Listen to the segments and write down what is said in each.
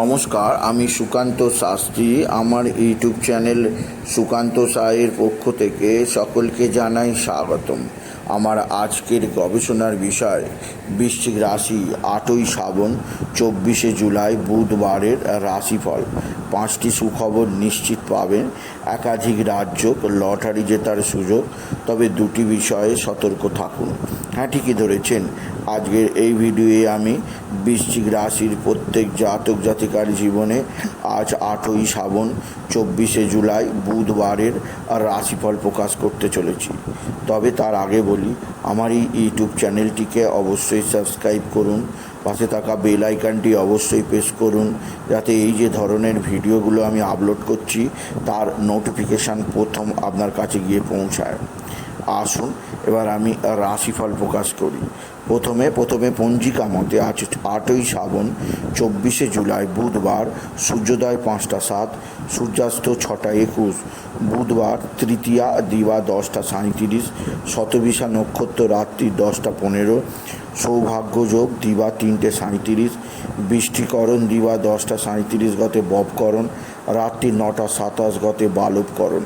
নমস্কার, আমি সুকান্ত শাস্ত্রী। আমার ইউটিউব চ্যানেল সুকান্ত সায়ের পক্ষ থেকে সকলকে জানাই স্বাগতম। আমার আজকের গবেষণার বিষয়, বৃশ্চিক রাশি আটই শ্রাবণ, চব্বিশে জুলাই বুধবারের রাশিফল। পাঁচটি সুখবর নিশ্চিত পাবেন। একাধিক রাজ্য লটারি জেতার সুযোগ, তবে দুটি বিষয়ে সতর্ক থাকুন। হ্যাঁ ঠিকই ধরেছেন। আজকের এই ভিডিওয়ে আমি বৃশ্চিক রাশির প্রত্যেক জাতক জাতিকার জীবনে আজ আটই শ্রাবণ, চব্বিশে জুলাই বুধবারের রাশিফল প্রকাশ করতে চলেছি। তবে তার আগে বলি, আমার এই ইউটিউব চ্যানেলটিকে অবশ্যই সাবস্ক্রাইব করুন, পাশে থাকা বেল আইকনটি অবশ্যই প্রেস করুন, যাতে এই যে ধরনের ভিডিওগুলো আমি আপলোড করছি, তার নোটিফিকেশান প্রথম আপনার কাছে গিয়ে পৌঁছায়। আসুন, এবার আমি রাশিফল প্রকাশ করি। প্রথমে প্রথমে পঞ্জিকা মতে আজ আটই শ্রাবণ, চব্বিশে জুলাই বুধবার, সূর্যোদয় পাঁচটা সাত, সূর্যাস্ত ছটা একুশ, বুধবার তৃতীয়া দিবা দশটা সাঁত্রিশ শতবিশা নক্ষত্র রাত্রি দশটা পনেরো, সৌভাগ্যযোগ দিবা তিনটে সাঁত্রিশ বৃষ্টিকরণ দিবা দশটা সাঁত্রিশ গতে ববকরণ রাত্রি নটা সাতাশ গতে বালবকরণ।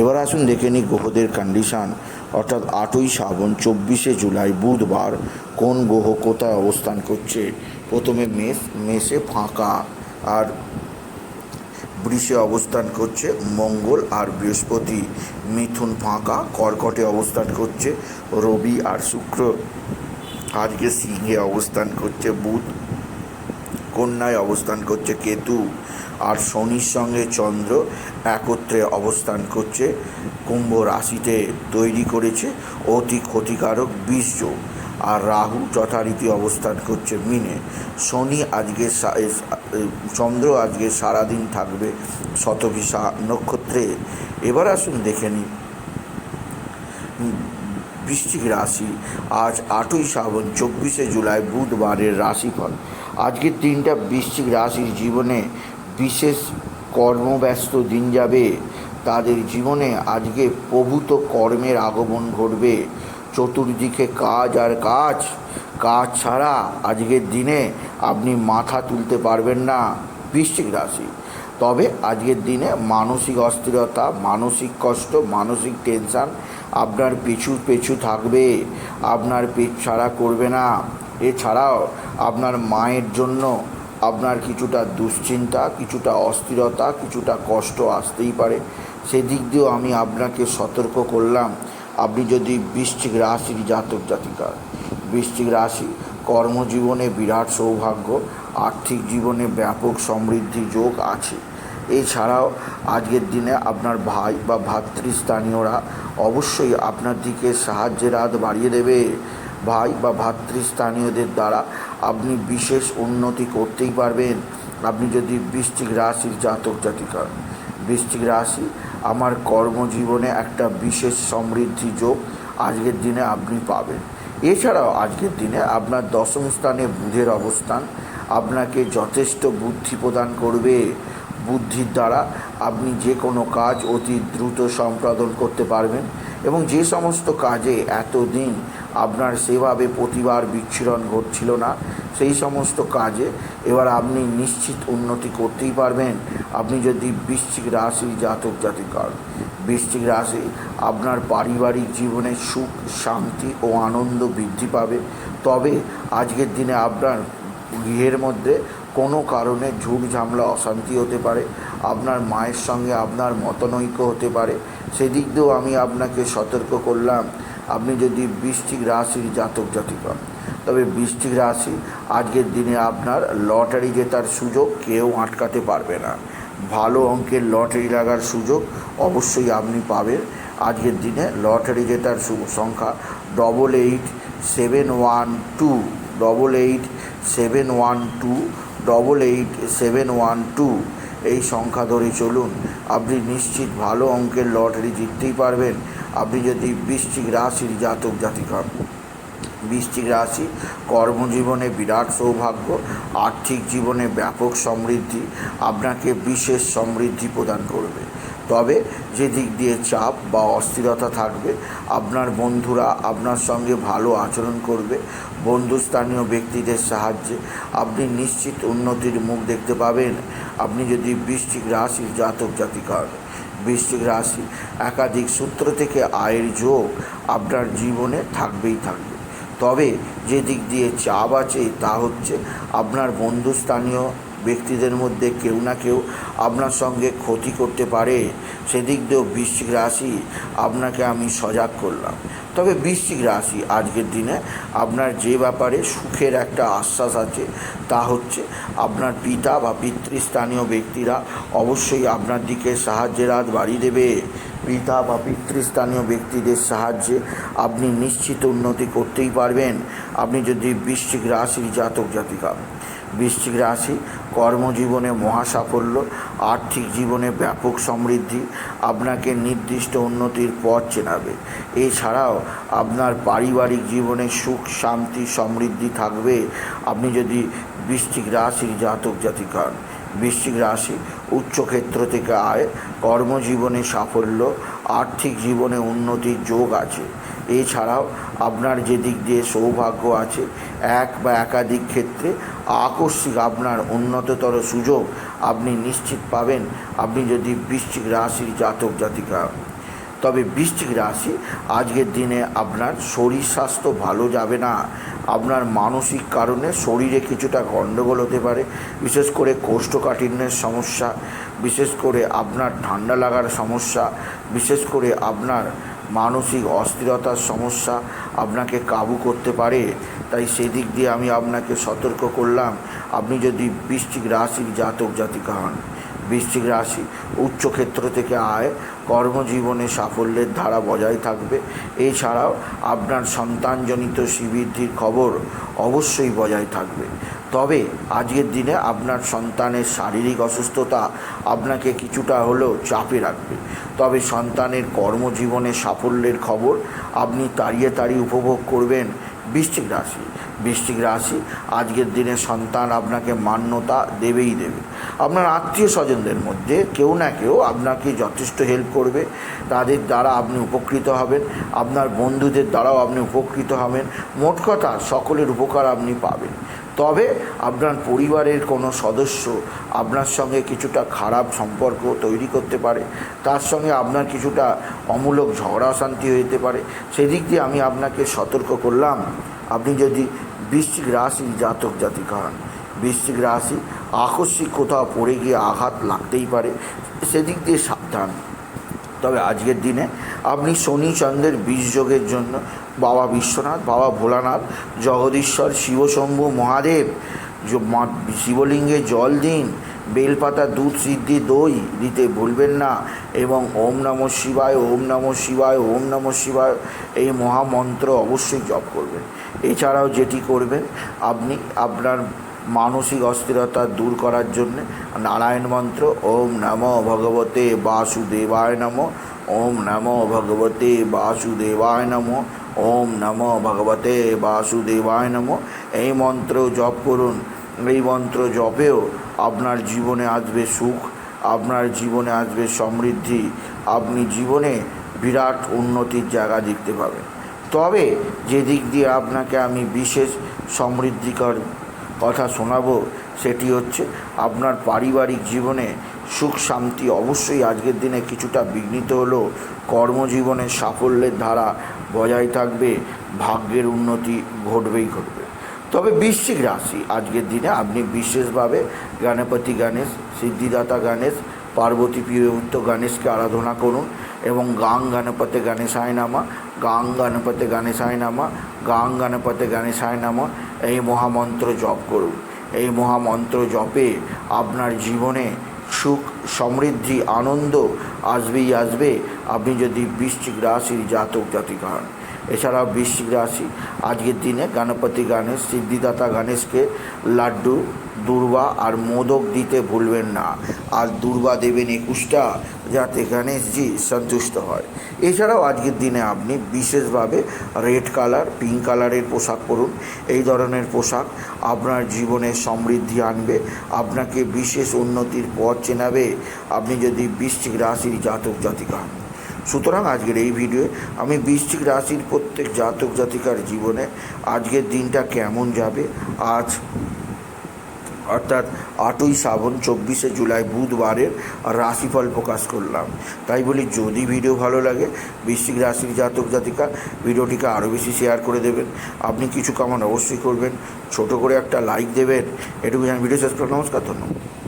এবার আসুন দেখে নিই গ্রহদের কন্ডিশান অর্থাৎ আটই শ্রাবণ চব্বিশে জুলাই বুধবার কোন গ্রহ কোথায় অবস্থান করছে? প্রথমে মেষ, মেষে ফাঁকা, আর বৃষে অবস্থান করছে মঙ্গল আর বৃহস্পতি। মিথুন ফাঁকা, কর্কটে অবস্থান করছে রবি আর শুক্র। আজকে সিংহে অবস্থান করছে বুধ, কন্যায় অবস্থান করছে কেতু, আর শনির সঙ্গে চন্দ্র একত্রে অবস্থান করছে কুম্ভ রাশিতে তৈরি করেছে অতি ক্ষতিকারক যোগ। আর রাহু যথারীতি অবস্থান করছে মিনে। শনি আজকে চন্দ্র আজকে সারাদিন থাকবে শতভিসা নক্ষত্রে। এবার আসুন দেখে নিই। বৃশ্চিক রাশি আজ আটই শ্রাবণ চব্বিশে জুলাই বুধবারের রাশিফল। আজকের দিনটা বৃশ্চিক রাশির জীবনে বিশেষ কর্মব্যস্ত দিন যাবে। তাদের জীবনে আজকে প্রভূত কর্মের আগমন ঘটবে। চতুর্দিকে কাজ আর কাজ কাজ ছাড়া আজকের দিনে আপনি মাথা তুলতে পারবেন না বৃশ্চিক রাশি। তবে আজকের দিনে মানসিক অস্থিরতা, মানসিক কষ্ট, মানসিক টেনশান আপনার পিছু পিছু থাকবে, আপনার পেট ছাড়া করবে না। এছাড়াও আপনার মায়ের জন্য আপনার কিছুটা দুশ্চিন্তা, কিছুটা অস্থিরতা, কিছুটা কষ্ট আসতেই পারে। সেদিক দিয়েও আমি আপনাকে সতর্ক করলাম। আপনি যদি বৃশ্চিক রাশির জাতক জাতিকা বৃশ্চিক রাশি কর্মজীবনে বিরাট সৌভাগ্য, আর্থিক জীবনে ব্যাপক সমৃদ্ধি যোগ আছে। এছাড়াও আজকের দিনে আপনার ভাই বা ভাতৃস্থানীয়রা অবশ্যই আপনার দিকে সাহায্যের হাত বাড়িয়ে দেবে। ভাই বা ভাতৃস্থানীয়দের দ্বারা আপনি বিশেষ উন্নতি করতেই পারবেন। আপনি যদি বৃশ্চিক রাশির জাতক জাতিকা বৃশ্চিক রাশি, আমার কর্মজীবনে একটা বিশেষ সমৃদ্ধি যোগ আজকের দিনে আপনি পাবেন। এছাড়াও আজকের দিনে আপনার দশম স্থানে বুধের অবস্থান, আপনাকে যথেষ্ট বুদ্ধি প্রদান করবে। বুদ্ধির দ্বারা আপনি যে কোনো কাজ অতি দ্রুত সম্পাদন করতে পারবেন এবং যে সমস্ত কাজে এতদিন আপনার সেভাবে প্রতিবার বিচ্ছিরণ ঘটছিল না। সেই সমস্ত কাজে এবার আপনি নিশ্চিত উন্নতি করতেই পারবেন। আপনি যদি বৃশ্চিক রাশির জাতক জাতিকার, বৃশ্চিক রাশি আপনার পারিবারিক জীবনে সুখ, শান্তি ও আনন্দ বৃদ্ধি পাবে। তবে আজকের দিনে আপনার গৃহের মধ্যে কোনো কারণে ঝুট ঝামেলা, অশান্তি হতে পারে। আপনার মায়ের সঙ্গে আপনার মতনৈক্য হতে পারে। সেদিক দিয়েও আমি আপনাকে সতর্ক করলাম। আপনি যদি বৃষ্টিক রাশির জাতক জাতিকা, তবে বৃষ্টিক রাশি আজকের দিনে আপনার লটারি জেতার সুযোগ কেউ আটকাতে পারবে না। ভালো অঙ্কের লটারি লাগার সুযোগ অবশ্যই আপনি পাবেন। আজকের দিনে লটারি জেতার সংখ্যা double eight seven one two double eight seven one two double eight seven one two এই সংখ্যা ধরে চলুন। আপনি নিশ্চিত ভালো অঙ্কের লটারি জিততেই পারবেন। আপনি যদি বৃশ্চিক রাশির জাতক জাতিকা। বৃশ্চিক রাশি কর্মজীবনে বিরাট সৌভাগ্য, আর্থিক জীবনে ব্যাপক সমৃদ্ধি, আপনাকে বিশেষ সমৃদ্ধি প্রদান করবে। তবে যে দিক দিয়ে চাপ বা অস্থিরতা থাকবে, আপনার বন্ধুরা আপনার সঙ্গে ভালো আচরণ করবে বন্ধুস্থানীয় ব্যক্তিদের সাহায্যে আপনি নিশ্চিত উন্নতির মুখ দেখতে পাবেন। আপনি যদি বৃষ্টিক রাশির জাতক জাতিকা হন বৃশ্চিক রাশি একাধিক সূত্র থেকে আয়ের যোগ আপনার জীবনে থাকবেই থাকবে। তবে যে দিক দিয়ে চাপ আছে তা হচ্ছে আপনার বন্ধুস্থানীয় ব্যক্তিদের মধ্যে কেউ না কেউ আপনার সঙ্গে ক্ষতি করতে পারে। সেদিক দিয়েও বৃশ্চিক রাশি আপনাকে আমি সজাগ করলাম। তবে বৃশ্চিক রাশি আজকের দিনে আপনার যে ব্যাপারে সুখের একটা আশ্বাস আছে তা হচ্ছে আপনার পিতা বা পিতৃস্থানীয় ব্যক্তিরা অবশ্যই আপনার দিকে সাহায্যের হাত বাড়িয়ে দেবে। পিতা বা পিতৃস্থানীয় ব্যক্তিদের সাহায্যে আপনি নিশ্চিত উন্নতি করতেই পারবেন। আপনি যদি বৃশ্চিক রাশির জাতক জাতিকা বৃশ্চিক রাশি, কর্মজীবনে মহা সাফল্য আর্থিক জীবনে ব্যাপক সমৃদ্ধি, আপনাকে নির্দিষ্ট উন্নতির পথ চেনাবে। এছাড়াও আপনার পারিবারিক জীবনে সুখ, শান্তি, সমৃদ্ধি থাকবে। আপনি যদি বৃশ্চিক রাশির জাতক জাতিকা হন বৃশ্চিক রাশি উচ্চক্ষেত্র থেকে আয়, কর্মজীবনে সাফল্য, আর্থিক জীবনে উন্নতির যোগ আছে। এছাড়াও আপনার যে দিক দিয়ে সৌভাগ্য আছে, এক বা একাধিক ক্ষেত্রে আকস্মিক আপনার উন্নততর সুযোগ আপনি নিশ্চিত পাবেন, আপনি যদি বৃশ্চিক রাশির জাতক জাতিকা। তবে বৃশ্চিক রাশি আজকের দিনে আপনার শরীর স্বাস্থ্য ভালো যাবে না আপনার মানসিক কারণে শরীরে কিছুটা গণ্ডগোল হতে পারে, বিশেষ করে কোষ্ঠকাঠিন্যের সমস্যা, বিশেষ করে আপনার ঠান্ডা লাগার সমস্যা, বিশেষ করে আপনার মানসিক অস্থিরতার সমস্যা আপনাকে কাবু করতে পারে। তাই সেদিক দিয়ে আমি আপনাকে সতর্ক করলাম, আপনি যদি বৃশ্চিক রাশির জাতক জাতিকা হন। বৃশ্চিক রাশি উচ্চক্ষেত্র থেকে আয়, কর্মজীবনে সাফল্যের ধারা বজায় থাকবে। এছাড়াও আপনার সন্তানজনিত শ্রীবৃদ্ধির খবর অবশ্যই বজায় থাকবে। তবে আজকের দিনে আপনার সন্তানের শারীরিক অসুস্থতা আপনাকে কিছুটা হলেও চাপে রাখবে। তবে সন্তানের কর্মজীবনে সাফল্যের খবর আপনি তাড়িয়ে তাড়িয়ে উপভোগ করবেন বৃশ্চিক রাশি। বৃশ্চিক রাশি, আজকের দিনে সন্তান আপনাকে মান্যতা দেবেই দেবে। আপনার আত্মীয় স্বজনদের মধ্যে কেউ না কেউ আপনাকে যথেষ্ট হেল্প করবে। তাদের দ্বারা আপনি উপকৃত হবেন। আপনার বন্ধুদের দ্বারাও আপনি উপকৃত হবেন। মোট কথা সকলের উপকার আপনি পাবেন। তবে আপনার পরিবারের কোনো সদস্য আপনার সঙ্গে কিছুটা খারাপ সম্পর্ক তৈরি করতে পারে, তার সঙ্গে আপনার কিছুটা অমূলক ঝগড়া অশান্তি হতে পারে, সেদিক দিয়ে আমি আপনাকে সতর্ক করলাম। আপনি যদি বৃশ্চিক রাশি জাতক জাতিকা হন, বৃশ্চিক রাশি আকস্মিক কোথাও পড়ে গিয়ে আঘাত লাগতেই পারে, সেদিক দিয়ে সাবধান। তবে আজকের দিনে আপনি শনি চন্দ্রের বীজ যোগের জন্য বাবা বিশ্বনাথ, বাবা ভোলানাথ, জগদীশ্বর, শিবশম্ভু মহাদেব শিবলিঙ্গে জল দিন, বেলপাতা, দুধ সিদ্ধি, দই দিতে ভুলবেন না এবং ওম নম শিবায়, ওম নম শিবায়, ওম নম শিবায় এই মহামন্ত্র অবশ্যই জপ করবেন। এছাড়াও যেটি করবেন, আপনি আপনার মানসিক অস্থিরতা দূর করার জন্যে নারায়ণ মন্ত্র, ওম নম ভগবতে বাসুদেবায় নম ওম নম ভগবতে বাসুদেবায় নম। ওম নম ভগবতে বাসুদেবায় নম। এই মন্ত্র জপ করুন। এই মন্ত্র জপেও আপনার জীবনে আসবে সুখ, আপনার জীবনে আসবে সমৃদ্ধি, আপনি জীবনে বিরাট উন্নতির জায়গা দেখতে পাবেন। তবে যে দিক দিয়ে আপনাকে আমি বিশেষ সমৃদ্ধিকর কথা শোনাবো, সেটি হচ্ছে আপনার পারিবারিক জীবনে সুখ, শান্তি অবশ্যই আজকের দিনে কিছুটা বিঘ্নিত হলেও কর্মজীবনে সাফল্যের ধারা বজায় থাকবে, ভাগ্যের উন্নতি ঘটবেই ঘটবে। তবে বৃশ্চিক রাশি আজকের দিনে আপনি বিশেষভাবে গণপতি গণেশ, সিদ্ধিদাতা গণেশ, পার্বতী প্রিয়ভূত গণেশকে আরাধনা করুন এবং গাং গণপতে গণেশায় নামা, গাং গণপতে গণেশায় নামা, গাং গণপতে গণেশায় নামা এই মহামন্ত্র জপ করুন। এই মহামন্ত্র জপে আপনার জীবনে সুখ সমৃদ্ধি আনন্দ আসবেই আসবে। আপনি যদি বৃশ্চিক রাশির জাতক জাতিকা হন। এছাড়াও বৃশ্চিক রাশি। আজকের দিনে গণপতি গণেশ, সিদ্ধিদাতা গণেশকে লাড্ডু, দুর্বা আর মোদক দিতে ভুলবেন না। আর দুর্বা দেবেন একুশটা, যাতে গণেশজি সন্তুষ্ট হয়। এছাড়াও আজকের দিনে আপনি বিশেষভাবে রেড কালার, পিঙ্ক কালারের পোশাক পরুন। এই ধরনের পোশাক আপনার জীবনে সমৃদ্ধি আনবে, আপনাকে বিশেষ উন্নতির পথ চেনাবে। আপনি যদি বৃশ্চিক রাশির জাতক জাতিকা সুতরাং আজকের এই ভিডিওয়ে আমি বৃশ্চিক রাশির প্রত্যেক জাতক জাতিকার জীবনে আজকের দিনটা কেমন যাবে? আজ, অর্থাৎ আটই শ্রাবণ চব্বিশে জুলাই বুধবারের রাশিফল প্রকাশ করলাম। তাই বলি, যদি ভিডিও ভালো লাগে, বৃশ্চিক রাশির জাতক জাতিকা ভিডিওটিকে আরও বেশি শেয়ার করে দেবেন। আপনি কিছু কামান অবশ্যই করবেন। ছোট করে একটা লাইক দেবেন। এটুকু আমি ভিডিও শেষ করলাম। নমস্কার, ধন্যবাদ।